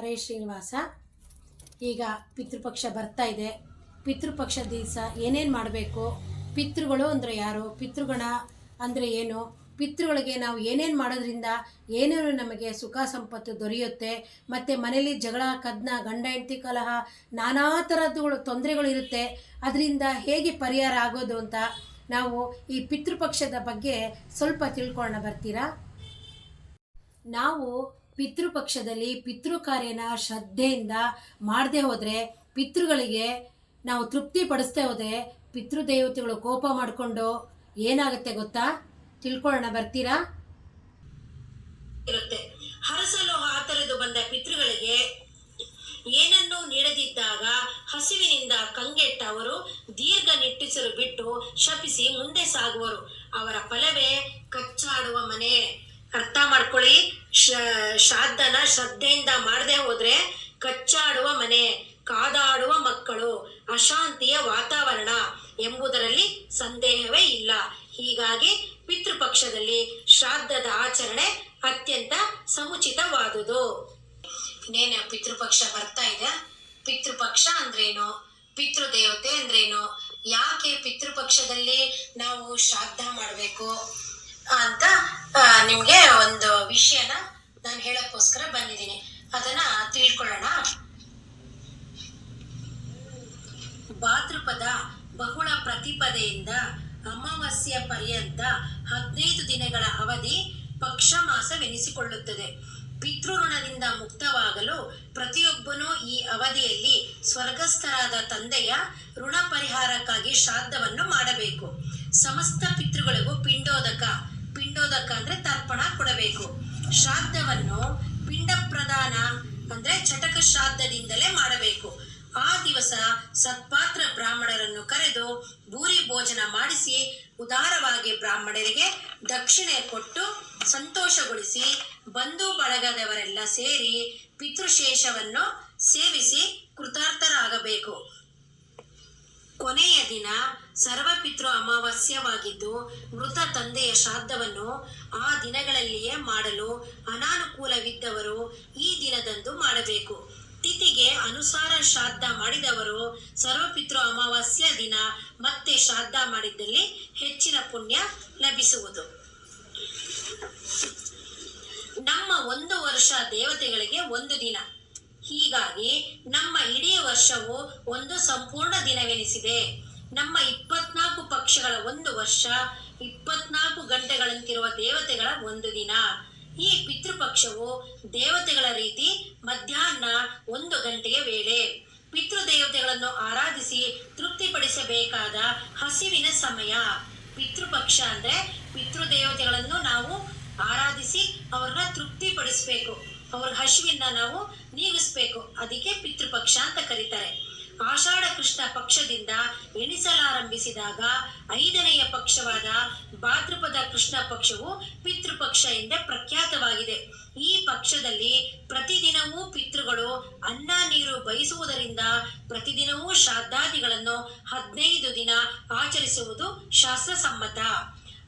ಹರೇ ಶ್ರೀನಿವಾಸ. ಈಗ ಪಿತೃಪಕ್ಷ ಬರ್ತಾ ಇದೆ. ಪಿತೃಪಕ್ಷ ದಿವಸ ಏನೇನು ಮಾಡಬೇಕು? ಪಿತೃಗಳು ಅಂದರೆ ಯಾರು? ಪಿತೃಗಣ ಅಂದರೆ ಏನು? ಪಿತೃಗಳಿಗೆ ನಾವು ಏನೇನು ಮಾಡೋದ್ರಿಂದ ಏನೇನು ನಮಗೆ ಸುಖ ಸಂಪತ್ತು ದೊರೆಯುತ್ತೆ? ಮತ್ತು ಮನೇಲಿ ಜಗಳ, ಕದ್ನ, ಗಂಡ, ಹೆಂಡತಿ, ಕಲಹ, ನಾನಾ ಥರದ್ದುಗಳು ತೊಂದರೆಗಳು ಇರುತ್ತೆ. ಅದರಿಂದ ಹೇಗೆ ಪರಿಹಾರ ಆಗೋದು ಅಂತ ನಾವು ಈ ಪಿತೃಪಕ್ಷದ ಬಗ್ಗೆ ಸ್ವಲ್ಪ ತಿಳ್ಕೊಳ್ಳೋಣ. ಬರ್ತೀರಾ? ನಾವು ಪಿತೃಪಕ್ಷದಲ್ಲಿ ಪಿತೃ ಕಾರ್ಯನ ಶ್ರದ್ಧೆಯಿಂದ ಮಾಡದೆ ಹೋದರೆ ಪಿತೃಗಳಿಗೆ ನಾವು ತೃಪ್ತಿ ಪಡಿಸ್ತೇ ಹೋದರೆ ಪಿತೃದೇವತೆಗಳು ಕೋಪ ಮಾಡಿಕೊಂಡು ಏನಾಗುತ್ತೆ ಗೊತ್ತಾ? ತಿಳ್ಕೊಳ್ಳೋಣ, ಬರ್ತೀರಾ? ಇರುತ್ತೆ. ಹರಸಲು ಹಾತರೆದು ಬಂದ ಪಿತೃಗಳಿಗೆ ಏನನ್ನೂ ನೀಡದಿದ್ದಾಗ ಹಸಿವಿನಿಂದ ಕಂಗೆಟ್ಟ ಅವರು ದೀರ್ಘ ನಿಟ್ಟಿಸಲು ಬಿಟ್ಟು ಶಪಿಸಿ ಮುಂದೆ ಸಾಗುವರು. ಅವರ ಫಲವೇ ಕಚ್ಚಾಡುವ ಮನೆ. ಅರ್ಥ ಮಾಡ್ಕೊಳ್ಳಿ. ಶ್ರಾದ್ದನ ಶ್ರದ್ಧೆಯಿಂದ ಮಾಡದೆ ಹೋದ್ರೆ ಕಚ್ಚಾಡುವ ಮನೆ, ಕಾದಾಡುವ ಮಕ್ಕಳು, ಅಶಾಂತಿಯ ವಾತಾವರಣ ಎಂಬುದರಲ್ಲಿ ಸಂದೇಹವೇ ಇಲ್ಲ. ಹೀಗಾಗಿ ಪಿತೃಪಕ್ಷದಲ್ಲಿ ಶ್ರಾದ್ದದ ಆಚರಣೆ ಅತ್ಯಂತ ಸಮುಚಿತವಾದುದು. ಇನ್ನೇನು ಪಿತೃಪಕ್ಷ ಬರ್ತಾ ಇದೆ? ಪಿತೃಪಕ್ಷ ಅಂದ್ರೇನು? ಪಿತೃದೇವತೆ ಅಂದ್ರೇನು? ಯಾಕೆ ಪಿತೃಪಕ್ಷದಲ್ಲಿ ನಾವು ಶ್ರಾದ್ದ ಮಾಡಬೇಕು? ಅಂತ ನಿಮಗೆ ಒಂದು ವಿಷಯನ ನಾನು ಹೇಳಕ್ಕೋಸ್ಕರ ಬಂದಿದ್ದೀನಿ. ಅದನ್ನ ತಿಳ್ಕೊಳ್ಳೋಣ. ಭಾದ್ರಪದ ಬಹುಳ ಪ್ರತಿಪದೆಯಿಂದ ಅಮಾವಾಸ್ಯ ಪರ್ಯಂತ ಹದಿನೈದು ದಿನಗಳ ಅವಧಿ ಪಕ್ಷ ಮಾಸವೆನಿಸಿಕೊಳ್ಳುತ್ತದೆ ಪಿತೃಋಣದಿಂದ ಮುಕ್ತವಾಗಲು ಪ್ರತಿಯೊಬ್ಬನೂ ಈ ಅವಧಿಯಲ್ಲಿ ಸ್ವರ್ಗಸ್ಥರಾದ ತಂದೆಯ ಋಣ ಪರಿಹಾರಕ್ಕಾಗಿ ಶ್ರಾದ್ದವನ್ನು ಮಾಡಬೇಕು. ಸಮಸ್ತ ಪಿತೃಗಳಿಗೂ ಪಿಂಡೋದಕ ಪಿಂಡೋದಕ ಅಂದ್ರೆ ತರ್ಪಣ ಕೊಡಬೇಕು. ಶ್ರಾದ್ದವನ್ನು ಪಿಂಡ ಪ್ರದಾನ ಅಂದ್ರೆ ಚಟಕ ಶ್ರಾದ್ದದಿಂದಲೇ ಮಾಡಬೇಕು. ಆ ದಿವಸ ಸತ್ಪಾತ್ರ ಬ್ರಾಹ್ಮಣರನ್ನು ಕರೆದು ಭೂರಿ ಭೋಜನ ಮಾಡಿಸಿ, ಉದಾರವಾಗಿ ಬ್ರಾಹ್ಮಣರಿಗೆ ದಕ್ಷಿಣೆ ಕೊಟ್ಟು ಸಂತೋಷಗೊಳಿಸಿ, ಬಂಧು ಬಳಗದವರೆಲ್ಲ ಸೇರಿ ಪಿತೃಶೇಷವನ್ನು ಸೇವಿಸಿ ಕೃತಾರ್ಥರಾಗಬೇಕು. ಕೊನೆಯ ದಿನ ಸರ್ವಪಿತೃ ಅಮಾವಾಸ್ಯವಾಗಿದ್ದು ಮೃತ ತಂದೆಯ ಶ್ರಾದ್ದವನ್ನು ಆ ದಿನಗಳಲ್ಲಿಯೇ ಮಾಡಲು ಅನಾನುಕೂಲವಿದ್ದವರು ಈ ದಿನದಂದು ಮಾಡಬೇಕು. ತಿಥಿಗೆ ಅನುಸಾರ ಶ್ರಾದ್ದ ಮಾಡಿದವರು ಸರ್ವಪಿತೃ ಅಮಾವಾಸ್ಯ ದಿನ ಮತ್ತೆ ಶ್ರಾದ್ದ ಮಾಡಿದ್ದಲ್ಲಿ ಹೆಚ್ಚಿನ ಪುಣ್ಯ ಲಭಿಸುವುದು. ನಮ್ಮ ಒಂದು ವರ್ಷ ದೇವತೆಗಳಿಗೆ ಒಂದು ದಿನ. ಹೀಗಾಗಿ ನಮ್ಮ ಇಡೀ ವರ್ಷವು ಒಂದು ಸಂಪೂರ್ಣ ದಿನವೆನಿಸಿದೆ. ನಮ್ಮ ಇಪ್ಪತ್ನಾಲ್ಕು ಪಕ್ಷಗಳ ಒಂದು ವರ್ಷ, ಇಪ್ಪತ್ನಾಲ್ಕು ಗಂಟೆಗಳಂತಿರುವ ದೇವತೆಗಳ ಒಂದು ದಿನ. ಈ ಪಿತೃಪಕ್ಷವು ದೇವತೆಗಳ ರೀತಿ ಮಧ್ಯಾಹ್ನ ಒಂದು ಗಂಟೆಯ ವೇಳೆ ಪಿತೃದೇವತೆಗಳನ್ನು ಆರಾಧಿಸಿ ತೃಪ್ತಿಪಡಿಸಬೇಕಾದ ಹಸಿವಿನ ಸಮಯ. ಪಿತೃಪಕ್ಷ ಅಂದ್ರೆ ಪಿತೃದೇವತೆಗಳನ್ನು ನಾವು ಆರಾಧಿಸಿ ಅವ್ರನ್ನ ತೃಪ್ತಿಪಡಿಸ್ಬೇಕು. ಅವ್ರ ಹಸುವಿನ ನಾವು ನೀಗಿಸ್ಬೇಕು. ಅದಕ್ಕೆ ಪಿತೃಪಕ್ಷ ಅಂತ ಕರೀತಾರೆ. ಆಷಾಢ ಕೃಷ್ಣ ಪಕ್ಷದಿಂದ ಎಣಿಸಲಾರಂಭಿಸಿದಾಗ ಐದನೆಯ ಪಕ್ಷವಾದ ಭಾದ್ರಪದ ಕೃಷ್ಣ ಪಕ್ಷವು ಪಿತೃಪಕ್ಷ ಎಂದೇ ಪ್ರಖ್ಯಾತವಾಗಿದೆ. ಈ ಪಕ್ಷದಲ್ಲಿ ಪ್ರತಿದಿನವೂ ಪಿತೃಗಳು ಅನ್ನ ನೀರು ಬಯಸುವುದರಿಂದ ಪ್ರತಿದಿನವೂ ಶ್ರಾದ್ದಾದಿಗಳನ್ನು ಹದಿನೈದು ದಿನ ಆಚರಿಸುವುದು ಶಾಸ್ತ್ರಸಮ್ಮತ.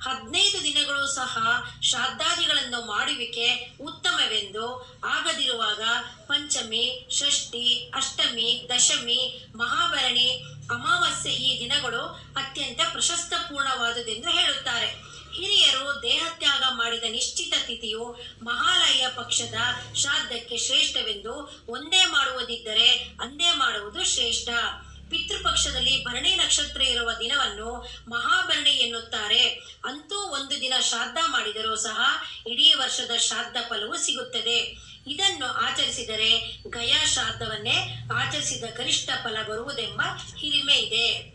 ಹದಿನೈದು ದಿನಗಳು ಸಹ ಶ್ರಾದ್ದಾದಿಗಳನ್ನು ಮಾಡುವಿಕೆ ಉತ್ತಮವೆಂದು ಆಗದಿರುವಾಗ ಪಂಚಮಿ, ಷಷ್ಠಿ, ಅಷ್ಟಮಿ, ದಶಮಿ, ಮಹಾಭರಣಿ, ಅಮಾವಾಸ್ಯೆ ಈ ದಿನಗಳು ಅತ್ಯಂತ ಪ್ರಶಸ್ತಪೂರ್ಣವಾದುದೆಂದು ಹೇಳುತ್ತಾರೆ. ಹಿರಿಯರು ದೇಹತ್ಯಾಗ ಮಾಡಿದ ನಿಶ್ಚಿತ ತಿಥಿಯು ಮಹಾಲಯ ಪಕ್ಷದ ಶ್ರಾದ್ದಕ್ಕೆ ಶ್ರೇಷ್ಠವೆಂದು ಒಂದೇ ಮಾಡುವುದಿದ್ದರೆ ಅಂದೇ ಮಾಡುವುದು ಶ್ರೇಷ್ಠ. ಪಿತೃಪಕ್ಷದಲ್ಲಿ ಭರಣಿ ನಕ್ಷತ್ರ ಇರುವ ದಿನವನ್ನು ಮಹಾಭರಣಿ ಎನ್ನುತ್ತಾರೆ. ಅಂತೂ ಒಂದು ದಿನ ಶ್ರಾದ್ದ ಮಾಡಿದರೂ ಸಹ ಇಡೀ ವರ್ಷದ ಶ್ರಾದ್ದ ಫಲವು ಸಿಗುತ್ತದೆ. ಇದನ್ನು ಆಚರಿಸಿದರೆ ಗಯಾ ಶ್ರಾದ್ದವನ್ನೇ ಆಚರಿಸಿದ ಗರಿಷ್ಠ ಫಲ ಬರುವುದೆಂಬ ಹಿರಿಮೆ ಇದೆ.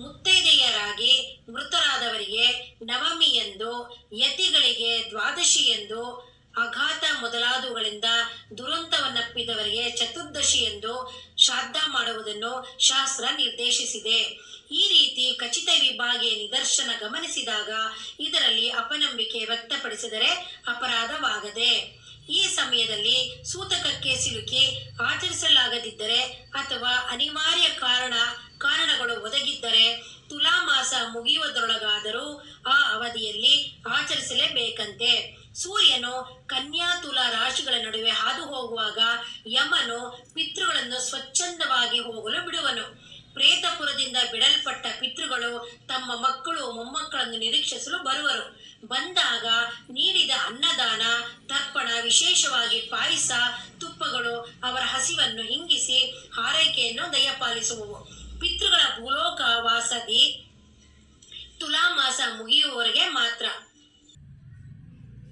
ಮುತ್ತೈದೆಯರಾಗಿ ಮೃತರಾದವರಿಗೆ ನವಮಿ ಎಂದು, ಯತಿಗಳಿಗೆ ದ್ವಾದಶಿ ಅಘಾತ ಮೊದಲಾದವುಗಳಿಂದ ದುರಂತವನ್ನಪ್ಪಿದವರಿಗೆ ಚತುರ್ದಶಿ ಎಂದು ಶ್ರಾದ್ದ ಮಾಡುವುದನ್ನು ಶಾಸ್ತ್ರ ನಿರ್ದೇಶಿಸಿದೆ. ಈ ರೀತಿ ಖಚಿತ ವಿಭಾಗಿಯ ನಿದರ್ಶನ ಗಮನಿಸಿದಾಗ ಇದರಲ್ಲಿ ಅಪನಂಬಿಕೆ ವ್ಯಕ್ತಪಡಿಸಿದರೆ ಅಪರಾಧವಾಗದೆ, ಈ ಸಮಯದಲ್ಲಿ ಸೂತಕಕ್ಕೆ ಸಿಲುಕಿ ಆಚರಿಸಲಾಗದಿದ್ದರೆ ಅಥವಾ ಅನಿವಾರ್ಯ ಕಾರಣ, ಕಾರಣಗಳು ಒದಗಿದ್ದರೆ ತುಲಾ ಮಾಸ ಮುಗಿಯುವುದರೊಳಗಾದರೂ ಆ ಅವಧಿಯಲ್ಲಿ ಆಚರಿಸಲೇಬೇಕಂತೆ. ಸೂರ್ಯನು ಕನ್ಯಾ ತುಲಾ ರಾಶಿಗಳ ನಡುವೆ ಹಾದು ಹೋಗುವಾಗ ಯಮನು ಪಿತೃಗಳನ್ನು ಸ್ವಚ್ಛಂದವಾಗಿ ಹೋಗಲು ಬಿಡುವನು. ಪ್ರೇತಪುರದಿಂದ ಬಿಡಲ್ಪಟ್ಟ ಪಿತೃಗಳು ತಮ್ಮ ಮಕ್ಕಳು ಮೊಮ್ಮಕ್ಕಳನ್ನು ನಿರೀಕ್ಷಿಸಲು ಬರುವರು. ಬಂದಾಗ ನೀಡಿದ ಅನ್ನದಾನ, ತರ್ಪಣ, ವಿಶೇಷವಾಗಿ ಪಾಯಸ, ತುಪ್ಪಗಳು ಅವರ ಹಸಿವನ್ನು ಹಿಂಗಿಸಿ ಹಾರೈಕೆಯನ್ನು ದಯಪಾಲಿಸುವವು. ಪಿತೃಗಳ ಭೂಲೋಕ ವಾಸದಿ ತುಲಾಮಾಸ ಮುಗಿಯುವವರೆಗೆ ಮಾತ್ರ.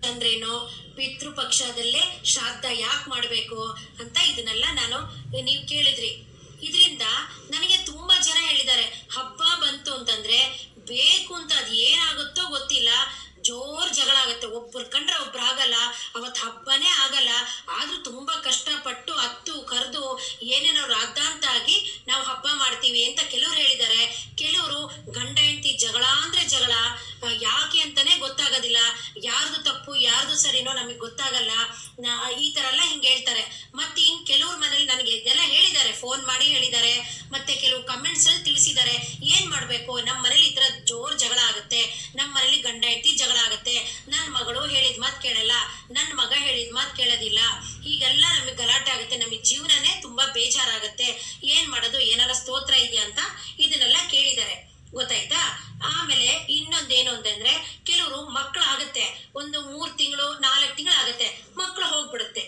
ಅಂದ್ರೇನು ಪಿತೃಪಕ್ಷದಲ್ಲೇ ಶ್ರಾದ್ದ ಯಾಕೆ ಮಾಡಬೇಕು ಅಂತ ಇದನ್ನೆಲ್ಲ ನಾನು, ನೀವು ಕೇಳಿದ್ರಿ. ಇದರಿಂದ ನನಗೆ ತುಂಬಾ ಜನ ಹೇಳಿದ್ದಾರೆ, ಹಬ್ಬ ಬಂತು ಅಂತಂದ್ರೆ ಬೇಕು ಅಂತ, ಅದು ಏನಾಗುತ್ತೋ ಗೊತ್ತಿಲ್ಲ ಜೋರ್ ಜಗಳ ಆಗುತ್ತೆ ಒಬ್ರು ಕಂಡ್ರೆ ಒಬ್ರು ಆಗಲ್ಲ ಅವತ್ತು ಹಬ್ಬನೇ ಆಗಲ್ಲ ಆದ್ರೂ ತುಂಬಾ ಕಷ್ಟಪಟ್ಟು ಹತ್ತು ಕರೆದು ಏನೇನೋ ರಾದ್ದಾಂತ ಆಗಿ ನಾವು ಹಬ್ಬ ಮಾಡ್ತೀವಿ ಅಂತ ಕೆಲವ್ರು ಹೇಳಿದ್ದಾರೆ ಕೆಲವರು ಗಂಡ ಹೆಂಡತಿ ಜಗಳ ಅಂದ್ರೆ ಜಗಳ ಆ, ಯಾಕೆ ಅಂತಾನೆ ಗೊತ್ತಾಗೋದಿಲ್ಲ ಯಾರ್ದು ತಪ್ಪು ಯಾರ್ದು ಸರಿನೋ ನಮಗೆ ಗೊತ್ತಾಗಲ್ಲ ನಾ- ಈ ತರ ಎಲ್ಲ ಹಿಂಗೆ ಹೇಳ್ತಾರೆ ಮತ್ತೆ ಇನ್ ಕೆಲವ್ರ ಮನೇಲಿ ನನಗೆ ಇದೆಲ್ಲ ಹೇಳಿದ್ದಾರೆ ಫೋನ್ ಮಾಡಿ ಹೇಳಿದ್ದಾರೆ ಮತ್ತೆ ಕೆಲವು ಕಮೆಂಟ್ಸ್ ಅಲ್ಲಿ ತಿಳಿಸಿದ್ದಾರೆ ಏನ್ ಮಾಡ್ಬೇಕು ನಮ್ಮ ಮನೇಲಿ ಈ ತರ ಜೋರ್ ಜಗಳ ಆಗುತ್ತೆ ನಮ್ಮ ಮನೇಲಿ ಗಂಡ ಹೆಂಡತಿ ಜಗಳ ಆಗುತ್ತೆ ನನ್ನ ಮಗಳು ಹೇಳಿದ ಮಾತು ಕೇಳಲ್ಲ ನನ್ನ ಮಗ ಹೇಳಿದ ಮಾತು ಕೇಳೋದಿಲ್ಲ ಹೀಗೆಲ್ಲ ನಮಗೆ ಗಲಾಟೆ ಆಗುತ್ತೆ ನಮಗೆ ಜೀವನನೇ ತುಂಬಾ ಬೇಜಾರಾಗುತ್ತೆ ಏನ್ ಮಾಡೋದು ಏನಾರ ಸ್ತೋತ್ರ ಇದೆಯಾ ಅಂತ ಇದನ್ನೆಲ್ಲ ಕೇಳಿದ್ದಾರೆ ಗೊತ್ತಾಯ್ತಾ ಆಮೇಲೆ ಇನ್ನೊಂದೇನು ಅಂತಂದ್ರೆ ಕೆಲವರು ಮಕ್ಕಳು ಆಗತ್ತೆ ಒಂದು ಮೂರ್ ತಿಂಗಳು ನಾಲ್ಕು ತಿಂಗಳು ಆಗತ್ತೆ ಮಕ್ಕಳು ಹೋಗ್ಬಿಡುತ್ತೆ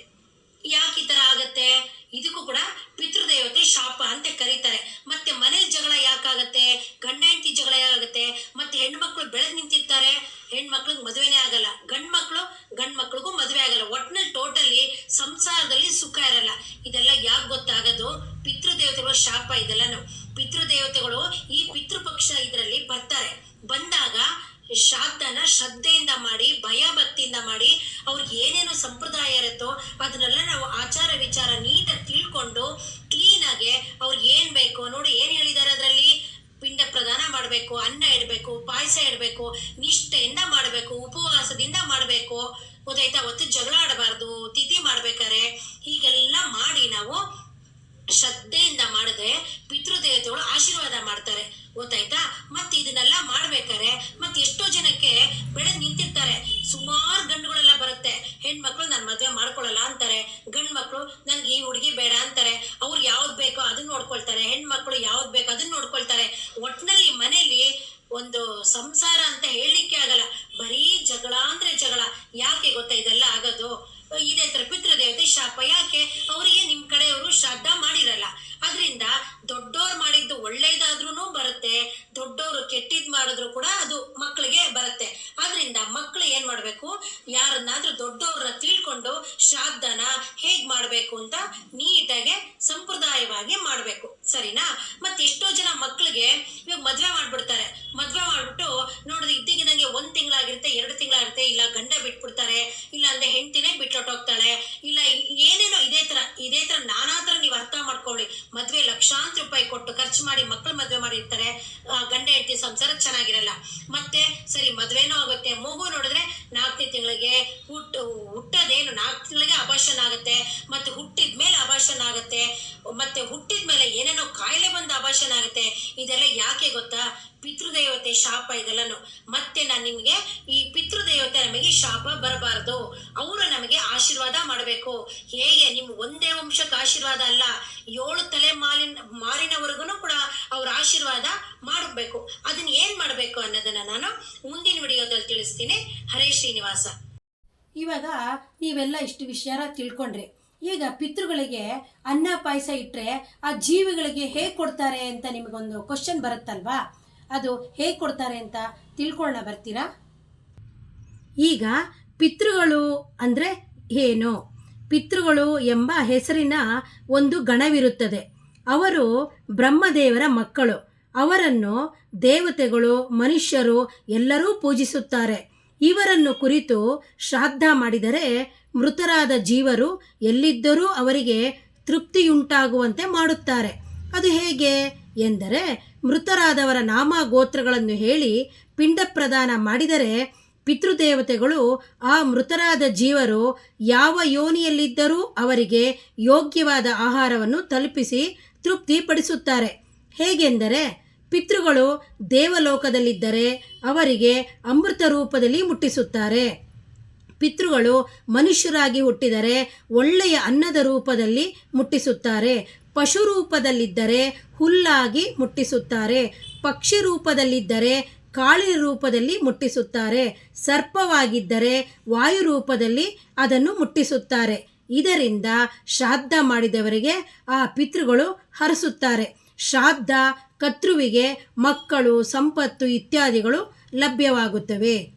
ಯಾಕೆ ಈ ತರ ಆಗತ್ತೆ ಇದಕ್ಕೂ ಕೂಡ ಪಿತೃದೇವತೆ ಶಾಪ ಅಂತ ಕರೀತಾರೆ ಮತ್ತೆ ಮನೇಲಿ ಜಗಳ ಯಾಕಾಗತ್ತೆ ಗಂಡ ಹೆಂಡತಿ ಜಗಳ ಯಾಕಾಗತ್ತೆ ಮತ್ತೆ ಹೆಣ್ಮಕ್ಳು ಬೆಳೆದ್ ನಿಂತಿರ್ತಾರೆ ಹೆಣ್ಮಕ್ಳಿಗೆ ಮದುವೆನೇ ಆಗಲ್ಲ ಗಂಡ್ ಮಕ್ಳು ಗಂಡ್ ಮಕ್ಳಿಗೂ ಮದುವೆ ಆಗಲ್ಲ ಒಟ್ನಲ್ಲಿ ಟೋಟಲಿ ಸಂಸಾರದಲ್ಲಿ ಸುಖ ಇರಲ್ಲ ಇದೆಲ್ಲ ಯಾಕೆ ಗೊತ್ತಾಗೋದು ಪಿತೃದೇವತೆಗಳ ಶಾಪ ಇದೆಲ್ಲನು ಪಿತೃದೇವತೆಗಳು ಈ ಪಿತೃಪಕ್ಷ ಇದರಲ್ಲಿ ಬರ್ತಾರೆ ಬಂದಾಗ ಶ್ರಾದ್ದನ ಶ್ರದ್ಧೆಯಿಂದ ಮಾಡಿ ಭಯ ಭಕ್ತಿಯಿಂದ ಮಾಡಿ, ಅವ್ರಿಗೆ ಏನೇನು ಸಂಪ್ರದಾಯ ಇರುತ್ತೋ ಅದನ್ನೆಲ್ಲ ನಾವು ಆಚಾರ ವಿಚಾರ ನೀಟಾಗಿ ತಿಳ್ಕೊಂಡು ಕ್ಲೀನಾಗೆ ಅವ್ರಿಗೆ ಏನ್ ಬೇಕು ನೋಡಿ ಏನ್ ಹೇಳಿದ್ದಾರೆ ಅದರಲ್ಲಿ? ಪಿಂಡ ಪ್ರದಾನ ಮಾಡಬೇಕು, ಅನ್ನ ಇಡಬೇಕು, ಪಾಯಸ ಇಡಬೇಕು, ನಿಷ್ಠೆಯಿಂದ ಮಾಡಬೇಕು, ಉಪವಾಸದಿಂದ ಮಾಡಬೇಕು. ಗೊತ್ತಾಯ್ತಾ? ಅವತ್ತು ಜಗಳ ಆಡಬಾರ್ದು, ತಿಥಿ ಮಾಡ್ಬೇಕಾರೆ ಹೀಗೆಲ್ಲ ಮಾಡಿ ನಾವು ಶ್ರದ್ಧೆಯಿಂದ ಮಾಡಿದ್ರೆ ಪಿತೃದೇವತೆಗಳು ಆಶೀರ್ವಾದ ಮಾಡ್ತಾರೆ. ಗೊತ್ತಾಯ್ತಾ ಮತ್ತೆ ಇದನ್ನೆಲ್ಲ ಮಾಡ್ಬೇಕಾರೆ ಮತ್ತೆ ಎಷ್ಟೋ ಜನಕ್ಕೆ ಬೆಳೆದ್ ನಿಂತಿರ್ತಾರೆ ಸುಮಾರು ಗಂಡುಗಳೆಲ್ಲ ಬರುತ್ತೆ ಹೆಣ್ಮಕ್ಳು ನಾನು ಮದ್ವೆ ಮಾಡ್ಕೊಳಲ್ಲ ಅಂತಾರೆ ಗಂಡ್ ಮಕ್ಳು ನನ್ಗೆ ಈ ಹುಡುಗಿ ಬೇಡ ಅಂತಾರೆ ಅವ್ರು ಯಾವ್ದು ಬೇಕೋ ಅದನ್ನ ನೋಡ್ಕೊಳ್ತಾರೆ, ಹೆಣ್ಮಕ್ಳು ಯಾವ್ದು ಬೇಕು ಅದನ್ನ ನೋಡ್ಕೊಳ್ತಾರೆ. ಒಟ್ನಲ್ಲಿ ಮನೇಲಿ ಒಂದು ಸಂಸಾರ ಅಂತ ಹೇಳಲಿಕ್ಕೆ ಆಗಲ್ಲ. ಬರೀ ಜಗಳ ಅಂದ್ರೆ ಜಗಳ. ಯಾಕೆ ಗೊತ್ತಾ ಇದೆಲ್ಲ ಆಗೋದು? ಇದೇ ತರ ಪಿತೃದೇವತೆ ಶಾಪ. ಯಾಕೆ? ಅವರಿಗೆ ನಿಮ್ ಕಡೆಯವರು ಶ್ರಾದ್ದ ಮಾಡಿರಲ್ಲ. ಅದರಿಂದ ದೊಡ್ಡೋರು ಮಾಡಿದ್ದು ಒಳ್ಳೇದಾದ್ರೂ ಬರುತ್ತೆ ದೊಡ್ಡವರು ಕೆಟ್ಟಿದ್ ಮಾಡಿದ್ರು ಕೂಡ ಅದು ಮಕ್ಕಳಿಗೆ ಬರುತ್ತೆ. ಮಾಡ್ಬೇಕು. ಯಾರನ್ನಾದ್ರೂ ದೊಡ್ಡವ್ರನ್ನ ತಿಳ್ಕೊಂಡು ಶ್ರಾದ್ದನ ಹೇಗ್ ಮಾಡ್ಬೇಕು ಅಂತ ನೀಟಾಗಿ ಸಂಪ್ರದಾಯವಾಗಿ ಮಾಡ್ಬೇಕು. ಸರಿನಾ? ಮತ್ತೆ ಎಷ್ಟೋ ಜನ ಮಕ್ಕಳಿಗೆ ಇವಾಗ ಮದ್ವೆ ಮಾಡ್ಬಿಡ್ತಾರೆ. ಮದ್ವೆ ಮಾಡ್ಬಿಟ್ಟು ನೋಡಿದ್ರೆ ಇದ್ದಕ್ಕಿದಂಗೆ ಒಂದ್ ತಿಂಗಳಾಗಿರುತ್ತೆ, ಎರಡು ತಿಂಗಳಾಗಿರುತ್ತೆ, ಇಲ್ಲ ಗಂಡ ಬಿಟ್ಬಿಡ್ತಾರೆ, ಇಲ್ಲ ಅಂದ್ರೆ ಹೆಂಡತಿನೇ ಬಿಟ್ಟೊಟ್ಟೋಗ್ತಾಳೆ ಇಲ್ಲ ಏನೇನೋ ಇದೇ ತರ ಇದೇ ತರ ನಾನಾ ಮಾಡ್ಕೊಳ್ಳಿ. ಮದ್ವೆ ಲಕ್ಷಾಂತರ ರೂಪಾಯಿ ಕೊಟ್ಟು ಖರ್ಚು ಮಾಡಿ ಮಕ್ಕಳು ಮದ್ವೆ ಮಾಡಿರ್ತಾರೆ. ಗಂಡ ಹೆಂಡತಿ ಸಂಸಾರ ಚೆನ್ನಾಗಿರಲ್ಲ. ಮತ್ತೆ ಸರಿ ಮದ್ವೆನೂ ಆಗುತ್ತೆ. ಮಗು ನೋಡಿದ್ರೆ ನಾಲ್ಕನೇ ತಿಂಗಳಿಗೆ ಹುಟ್ಟು, ಹುಟ್ಟೋದೇನು ನಾಲ್ಕು ತಿಂಗಳಿಗೆ ಅಭಾಷಣ ಆಗುತ್ತೆ. ಮತ್ತೆ ಹುಟ್ಟಿದ ಮೇಲೆ ಅಭಾಷಣ ಆಗುತ್ತೆ. ಮತ್ತೆ ಹುಟ್ಟಿದ ಮೇಲೆ ಏನೇನೋ ಕಾಯಿಲೆ ಬಂದ ಅಭಾಷಣ ಆಗುತ್ತೆ. ಇದೆಲ್ಲ ಯಾಕೆ ಗೊತ್ತಾ? ಪಿತೃದೇವತೆ ಶಾಪ ಇದೆಲ್ಲನು. ಮತ್ತೆ ನಾನು ನಿಮಗೆ ಈ ಪಿತೃದೇವತೆ ನಮಗೆ ಶಾಪ ಬರಬಾರದು. ಅವರು ನಮಗೆ ಆಶೀರ್ವಾದ ಮಾಡಬೇಕು. ಹೇಗೆ? ನಿಮ್ ಒಂದೇ ವಂಶಕ್ಕೆ ಆಶೀರ್ವಾದ ಅಲ್ಲ. ಏಳು ತಲೆ ಮಾಲಿನ ಮಾರಿನವರೆಗೂ ಕೂಡ ಅವ್ರ ಆಶೀರ್ವಾದ ಮಾಡಬೇಕು. ಅದನ್ನ ಏನ್ ಮಾಡಬೇಕು ಅನ್ನೋದನ್ನ ನಾನು ಮುಂದಿನ ವಿಡಿಯೋದಲ್ಲಿ ತಿಳಿಸ್ತೀನಿ. ಹರೇ ಶ್ರೀನಿವಾಸ. ಇವಾಗ ನೀವೆಲ್ಲ ಇಷ್ಟು ವಿಷಯ ತಿಳ್ಕೊಂಡ್ರಿ. ಈಗ ಪಿತೃಗಳಿಗೆ ಅನ್ನ ಪಾಯಸ ಇಟ್ಟರೆ ಆ ಜೀವಿಗಳಿಗೆ ಹೇಗೆ ಕೊಡ್ತಾರೆ ಅಂತ ನಿಮಗೊಂದು ಕ್ವಶನ್ ಬರುತ್ತಲ್ವಾ? ಅದು ಹೇಗೆ ಕೊಡ್ತಾರೆ ಅಂತ ತಿಳ್ಕೊಳ್ಳ ಬರ್ತೀರಾ? ಈಗ ಪಿತೃಗಳು ಅಂದರೆ ಏನು? ಪಿತೃಗಳು ಎಂಬ ಹೆಸರಿನ ಒಂದು ಗಣವಿರುತ್ತದೆ. ಅವರು ಬ್ರಹ್ಮದೇವರ ಮಕ್ಕಳು. ಅವರನ್ನು ದೇವತೆಗಳು, ಮನುಷ್ಯರು ಎಲ್ಲರೂ ಪೂಜಿಸುತ್ತಾರೆ. ಇವರನ್ನು ಕುರಿತು ಶ್ರಾದ್ದ ಮಾಡಿದರೆ ಮೃತರಾದ ಜೀವರು ಎಲ್ಲಿದ್ದರೂ ಅವರಿಗೆ ತೃಪ್ತಿಯುಂಟಾಗುವಂತೆ ಮಾಡುತ್ತಾರೆ. ಅದು ಹೇಗೆ? ಎಂದರೆ ಮೃತರಾದವರ ನಾಮ ಗೋತ್ರಗಳನ್ನು ಹೇಳಿ ಪಿಂಡ ಪ್ರದಾನ ಮಾಡಿದರೆ ಪಿತೃದೇವತೆಗಳು ಆ ಮೃತರಾದ ಜೀವರು ಯಾವ ಯೋನಿಯಲ್ಲಿದ್ದರೂ ಅವರಿಗೆ ಯೋಗ್ಯವಾದ ಆಹಾರವನ್ನು ತಲುಪಿಸಿ ತೃಪ್ತಿಪಡಿಸುತ್ತಾರೆ. ಹೇಗೆಂದರೆ ಪಿತೃಗಳು ದೇವಲೋಕದಲ್ಲಿದ್ದರೆ ಅವರಿಗೆ ಅಮೃತ ರೂಪದಲ್ಲಿ ಮುಟ್ಟಿಸುತ್ತಾರೆ. ಪಿತೃಗಳು ಮನುಷ್ಯರಾಗಿ ಹುಟ್ಟಿದರೆ ಒಳ್ಳೆಯ ಅನ್ನದ ರೂಪದಲ್ಲಿ ಮುಟ್ಟಿಸುತ್ತಾರೆ. ಪಶು ರೂಪದಲ್ಲಿದ್ದರೆ ಹುಲ್ಲಾಗಿ ಮುಟ್ಟಿಸುತ್ತಾರೆ ಪಕ್ಷಿ ರೂಪದಲ್ಲಿದ್ದರೆ ಕಾಳಿ ರೂಪದಲ್ಲಿ ಮುಟ್ಟಿಸುತ್ತಾರೆ, ಸರ್ಪವಾಗಿದ್ದರೆ ವಾಯು ರೂಪದಲ್ಲಿ ಅದನ್ನು ಮುಟ್ಟಿಸುತ್ತಾರೆ. ಇದರಿಂದ ಶ್ರಾದ್ದ ಮಾಡಿದವರಿಗೆ ಆ ಪಿತೃಗಳು ಹರಸುತ್ತಾರೆ. ಶ್ರಾದ್ದ ಕತ್ರುವಿಗೆ ಮಕ್ಕಳು, ಸಂಪತ್ತು ಇತ್ಯಾದಿಗಳು ಲಭ್ಯವಾಗುತ್ತವೆ.